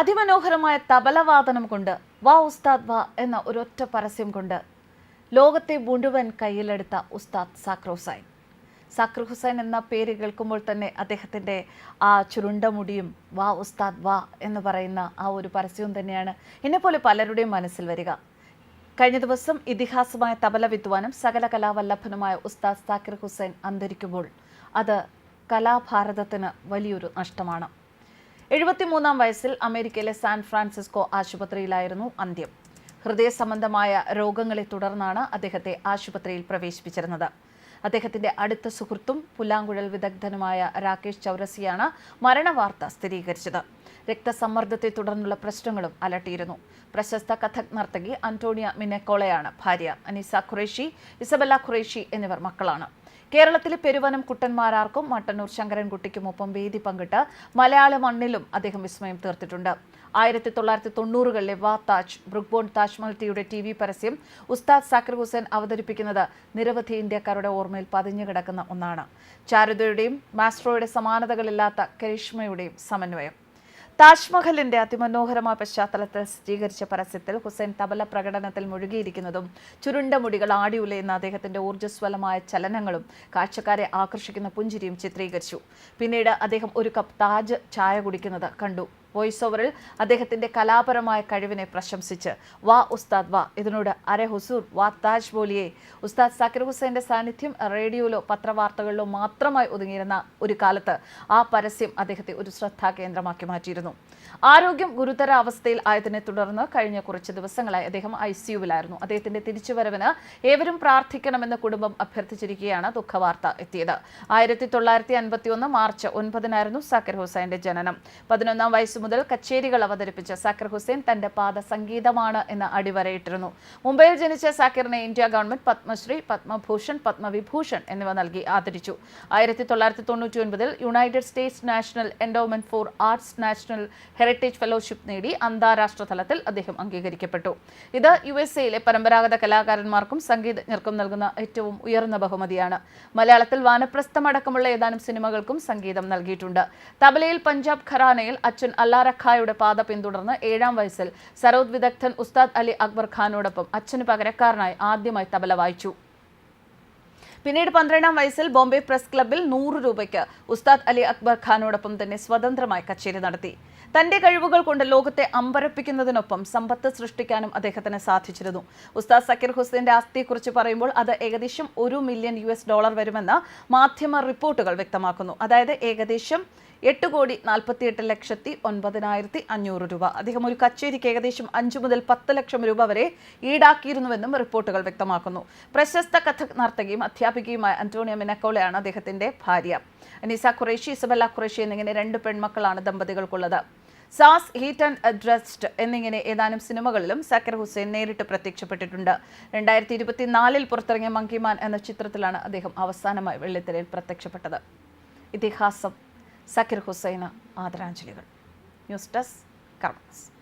അതിമനോഹരമായ തബലവാദനം കൊണ്ട് വാ ഉസ്താദ് വാ എന്ന ഒരൊറ്റ പരസ്യം കൊണ്ട് ലോകത്തെ മുഴുവൻ കയ്യിലെടുത്ത ഉസ്താദ് സാക്ര ഹുസൈൻ. സാക്ര ഹുസൈൻ എന്ന പേര് കേൾക്കുമ്പോൾ തന്നെ അദ്ദേഹത്തിന്റെ ആ ചുരുണ്ട മുടിയും വാ ഉസ്താദ് വാ എന്ന് പറയുന്ന ആ ഒരു പരസ്യവും തന്നെയാണ് എന്നെപ്പോലെ പലരുടെയും മനസ്സിൽ വരിക. കഴിഞ്ഞ ദിവസം ഇതിഹാസമായ തബല വിദ്വാനും സകല കലാവല്ലഭനുമായ ഉസ്താദ് സാക്കിർ ഹുസൈൻ അന്തരിക്കുമ്പോൾ അത് കലാഭാരതത്തിന് വലിയൊരു നഷ്ടമാണ്. എഴുപത്തിമൂന്നാം വയസ്സിൽ അമേരിക്കയിലെ സാൻ ഫ്രാൻസിസ്കോ ആശുപത്രിയിലായിരുന്നു അന്ത്യം. ഹൃദയ സംബന്ധമായ രോഗങ്ങളെ തുടർന്നാണ് അദ്ദേഹത്തെ ആശുപത്രിയിൽ പ്രവേശിപ്പിച്ചിരുന്നത്. അദ്ദേഹത്തിന്റെ അടുത്ത സുഹൃത്തും പുല്ലാങ്കുഴൽ വിദഗ്ധനുമായ രാകേഷ് ചൗരസിയാണ് മരണവാർത്ത സ്ഥിരീകരിച്ചത്. രക്തസമ്മർദ്ദത്തെ തുടർന്നുള്ള പ്രശ്നങ്ങളും അലട്ടിയിരുന്നു. പ്രശസ്ത കഥക് നർത്തകി അന്റോണിയ മിനക്കോളയാണ് ഭാര്യ. അനീസ ഖുറേഷി ഇസബല്ല ഖുറേഷി എന്നിവർ മക്കളാണ്. കേരളത്തിലെ പെരുവനം കുട്ടന്മാരാർക്കും മട്ടന്നൂർ ശങ്കരൻകുട്ടിക്കും ഒപ്പം വേദി പങ്കിട്ട് മലയാള മണ്ണിലും അദ്ദേഹം വിസ്മയം തീർത്തിട്ടുണ്ട്. ആയിരത്തി തൊള്ളായിരത്തി തൊണ്ണൂറുകളിലെ വാ താജ് ബ്രുക്ബോൺ ടീയുടെ ടി വി പരസ്യം ഉസ്താദ് സാക്കിർ ഹുസൈൻ അവതരിപ്പിക്കുന്നത് നിരവധി ഇന്ത്യക്കാരുടെ ഓർമ്മയിൽ പതിഞ്ഞു കിടക്കുന്ന ഒന്നാണ്. ചാരുതയുടെയും മാസ്ട്രോയുടെ സമാനതകളില്ലാത്ത കരിഷ്മയുടെയും സമന്വയം. താജ്മഹലിന്റെ അതിമനോഹരമായ പശ്ചാത്തലത്തിൽ സജ്ജീകരിച്ച പരസ്യത്തിൽ ഹുസൈൻ തബല പ്രകടനത്തിൽ മുഴുകിയിരിക്കുന്നതും ചുരുണ്ട മുടികൾ ആടിയുലയുന്ന അദ്ദേഹത്തിന്റെ ഊർജസ്വലമായ ചലനങ്ങളും കാഴ്ചക്കാരെ ആകർഷിക്കുന്ന പുഞ്ചിരിയും ചിത്രീകരിച്ചു. പിന്നീട് അദ്ദേഹം ഒരു കപ്പ് താജ് ചായ കുടിക്കുന്നത് കണ്ടു. വോയിസ് ഓവറിൽ അദ്ദേഹത്തിന്റെ കലാപരമായ കഴിവിനെ പ്രശംസിച്ച്. വാ ഉസ്താദ് വാ. ഇതിനോട് അരെ ഹുസൂർ വാ താജ് ബോലിയെ. ഉസ്താദ് സാക്കിർ ഹുസൈന്റെ സാന്നിധ്യം റേഡിയോയിലോ പത്രവാർത്തകളിലോ മാത്രമായി ഒതുങ്ങിയിരുന്ന ഒരു കാലത്ത് ആ പരസ്യം അദ്ദേഹത്തെ ഒരു ശ്രദ്ധാ കേന്ദ്രമാക്കി മാറ്റിയിരുന്നു. ആരോഗ്യം ഗുരുതര അവസ്ഥയിൽ ആയതിനെ തുടർന്ന് കഴിഞ്ഞ കുറച്ച് ദിവസങ്ങളായി അദ്ദേഹം ഐ സിയുവിലായിരുന്നു അദ്ദേഹത്തിന്റെ തിരിച്ചുവരവിന് ഏവരും പ്രാർത്ഥിക്കണമെന്ന് കുടുംബം അഭ്യർത്ഥിച്ചിരിക്കുകയാണ് ദുഃഖവാർത്ത എത്തിയത്. ആയിരത്തി തൊള്ളായിരത്തി അൻപത്തി ഒന്ന് മാർച്ച് ഒൻപതിനായിരുന്നു സാക്കിർ ഹുസൈന്റെ ജനനം. പതിനൊന്നാം വയസ്സ് മുതൽ കച്ചേരികൾ അവതരിപ്പിച്ച സാക്കിർ ഹുസൈൻ തന്റെ പാത സംഗീതമാണ് എന്ന് അടിവരയിട്ടിരുന്നു. മുംബൈയിൽ ജനിച്ച സാക്കിറിനെ ഇന്ത്യ ഗവൺമെന്റ് പത്മശ്രീ പത്മഭൂഷൺ പത്മവിഭൂഷൺ എന്നിവ നൽകി ആദരിച്ചു. ആയിരത്തി തൊള്ളായിരത്തി തൊണ്ണൂറ്റി ഒൻപതിൽ United States National Endowment for Arts National Heritage Fellowship നേടി അന്താരാഷ്ട്ര തലത്തിൽ അദ്ദേഹം അംഗീകരിക്കപ്പെട്ടു. ഇത് യു എസ് എയിലെ പരമ്പരാഗത കലാകാരന്മാർക്കും സംഗീതജ്ഞർക്കും നൽകുന്ന ഏറ്റവും ഉയർന്ന ബഹുമതിയാണ്. മലയാളത്തിൽ വാനപ്രസ്ഥമടക്കമുള്ള ഏതാനും സിനിമകൾക്കും സംഗീതം നൽകിയിട്ടുണ്ട്. തബലയിൽ പഞ്ചാബ് ഖറാനയിൽ അച്ഛൻ അല്ലാറഖായുടെ പാത പിന്തുടർന്ന് ഏഴാം വയസ്സിൽ സരോദ് വിദഗ്ധൻ ഉസ്താദ് അലി അക്ബർ ഖാനോടൊപ്പം അച്ഛന് പകരക്കാരനായി ആദ്യമായി തബല വായിച്ചു. പിന്നീട് പന്ത്രണ്ടാം വയസ്സിൽ ബോംബെ പ്രസ് ക്ലബിൽ നൂറ് രൂപയ്ക്ക് ഉസ്താദ് അലി അക്ബർ ഖാനോടൊപ്പം തന്നെ സ്വതന്ത്രമായി കച്ചേരി നടത്തി. തന്റെ കഴിവുകൾ കൊണ്ട് ലോകത്തെ അമ്പരപ്പിക്കുന്നതിനൊപ്പം സമ്പത്ത് സൃഷ്ടിക്കാനും അദ്ദേഹത്തിന് സാധിച്ചിരുന്നു. ഉസ്താദ് സക്കീർ ഹുസൈന്റെ ആസ്തിയെക്കുറിച്ച് പറയുമ്പോൾ അത് ഏകദേശം ഒരു മില്യൺ യു ഡോളർ വരുമെന്ന് മാധ്യമ റിപ്പോർട്ടുകൾ വ്യക്തമാക്കുന്നു. അതായത് ഏകദേശം എട്ട് കോടി നാൽപ്പത്തിയെട്ട് ലക്ഷത്തി ഒൻപതിനായിരത്തി അഞ്ഞൂറ് രൂപ. അദ്ദേഹം ഒരു കച്ചേരിക്ക് ഏകദേശം അഞ്ചു മുതൽ പത്ത് ലക്ഷം രൂപ വരെ ഈടാക്കിയിരുന്നുവെന്നും റിപ്പോർട്ടുകൾ വ്യക്തമാക്കുന്നു. പ്രശസ്ത കഥക് നർത്തകിയും അധ്യാപികയുമായ അന്റോണിയ മിനക്കോളയാണ് അദ്ദേഹത്തിന്റെ ഭാര്യ. അനീസ ഖുറേഷി ഇസബല്ല ഖുറേഷി എന്നിങ്ങനെ രണ്ട് പെൺമക്കളാണ് ദമ്പതികൾക്കുള്ളത്. സാസ് ഹീറ്റ് ആൻഡ് അഡ്രസ്ഡ് എന്നിങ്ങനെ ഏതാനും സിനിമകളിലും സക്കർ ഹുസൈൻ നേരിട്ട് പ്രത്യക്ഷപ്പെട്ടിട്ടുണ്ട്. രണ്ടായിരത്തി ഇരുപത്തിനാലിൽ പുറത്തിറങ്ങിയ മങ്കിമാൻ എന്ന ചിത്രത്തിലാണ് അദ്ദേഹം അവസാനമായി വെള്ളിത്തിരയിൽ പ്രത്യക്ഷപ്പെട്ടത്. ഇതിഹാസം. സക്കിർ ഹുസൈന് ആദരാഞ്ജലികൾ. News desk കർമ്മസ്.